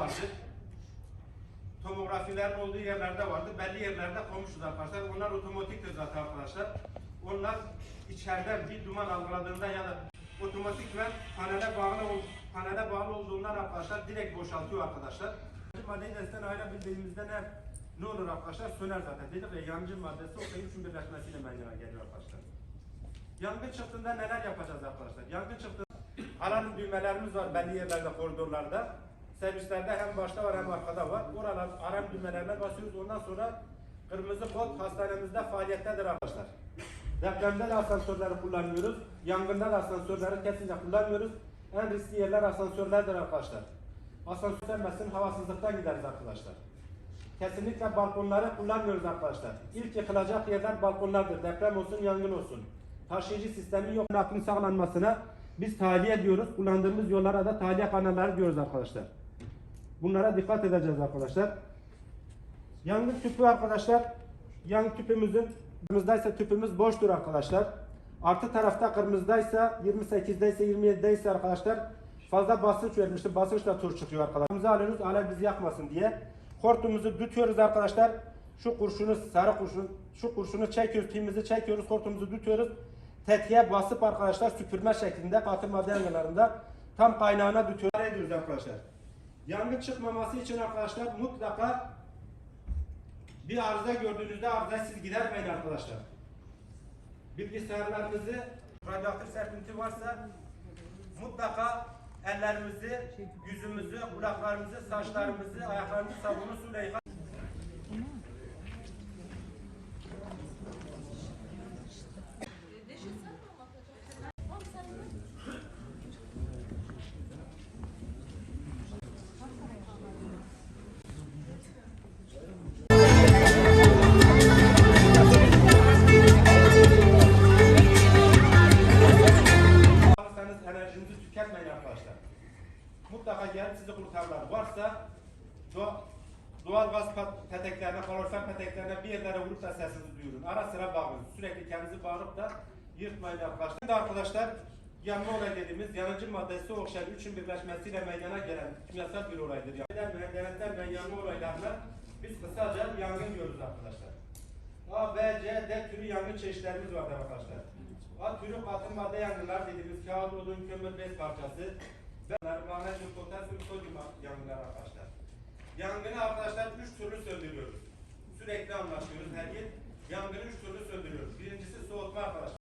vardı. Tomografilerin olduğu yerlerde vardı. Belli yerlerde koymuşuz arkadaşlar. Onlar otomatiktir zaten arkadaşlar. Onlar içeriden bir duman algıladığında ya da otomatikmen panele bağlı panele bağlı olduğundan arkadaşlar direkt boşaltıyor arkadaşlar. Maddeyi desten ayırabildiğimizde ne, ne olur arkadaşlar? Söner zaten. Dedik ya yancı maddesi o üçün birleşmesiyle meydana geliyor arkadaşlar. Yangın çıktığında neler yapacağız arkadaşlar? Yangın çıktığında alarm düğmelerimiz var belli yerlerde, koridorlarda. Servislerde hem başta var hem arkada var. Oralar alarm düğmelerine basıyoruz. Ondan sonra kırmızı kod hastanemizde faaliyettedir arkadaşlar. Depremde de asansörleri kullanmıyoruz. Yangında da asansörleri kesinlikle kullanmıyoruz. En riskli yerler asansörlerdir arkadaşlar. Asansör sevmesin, havasızlıktan gideriz arkadaşlar. Kesinlikle balkonları kullanmıyoruz arkadaşlar. İlk yıkılacak yerler balkonlardır. Deprem olsun, yangın olsun. Taşıyıcı sistemi yok. Akının sağlanmasına biz tahliye ediyoruz. Kullandığımız yollara da tahliye kanalları diyoruz arkadaşlar. Bunlara dikkat edeceğiz arkadaşlar. Yangın tüpü arkadaşlar. Yangın tüpümüzün kırmızıdaysa tüpümüz boştur arkadaşlar. Artı tarafta kırmızıdaysa 28'deyse 27'deyse arkadaşlar fazla basınç vermiştir. Basınçla tur çıkıyor arkadaşlar. Alıyoruz alev bizi yakmasın diye. Hortumumuzu tutuyoruz arkadaşlar. Şu kurşunu sarı kurşun şu kurşunu çekiyoruz, pimizi çekiyoruz, hortumumuzu tutuyoruz. Tetiğe basıp arkadaşlar süpürme şeklinde katı madde tam kaynağına ediyoruz arkadaşlar. Yangın çıkmaması için arkadaşlar mutlaka bir arıza gördüğünüzde arızayı siz gidermeyin arkadaşlar. Bilgisayarlarınızı radyoaktif serpinti varsa mutlaka ellerimizi, yüzümüzü, kulaklarımızı, saçlarımızı, ayaklarımızı sabunlu suyla yıkayın. Tüketmeyin arkadaşlar. Mutlaka gelip sizi kurtarırlar. Varsa doğal, gaz peteklerine, kalorifer peteklerine bir yerlere vurup da sesinizi duyurun. Ara sıra bağırın. Sürekli kendinizi bağırıp da yırtmayın arkadaşlar. Şimdi arkadaşlar yanma olay dediğimiz yanıcı maddesi oksijen üçün birleşmesiyle meydana gelen kimyasal bir olaydır. Yani denetlenmeyen yanma olaylarına biz kısaca yangın diyoruz arkadaşlar. A, B, C, D türü yangın çeşitlerimiz vardır arkadaşlar. A türü katı madde yangınlar dediğimiz kağıt, odun, kömür, bez parçası ve magnezyum, potasyum, sodyum yangınlar arkadaşlar. Yangını arkadaşlar üç türlü söndürüyoruz. Sürekli anlaşıyoruz her yıl. Yangını üç türlü söndürüyoruz. Birincisi soğutma arkadaşlar.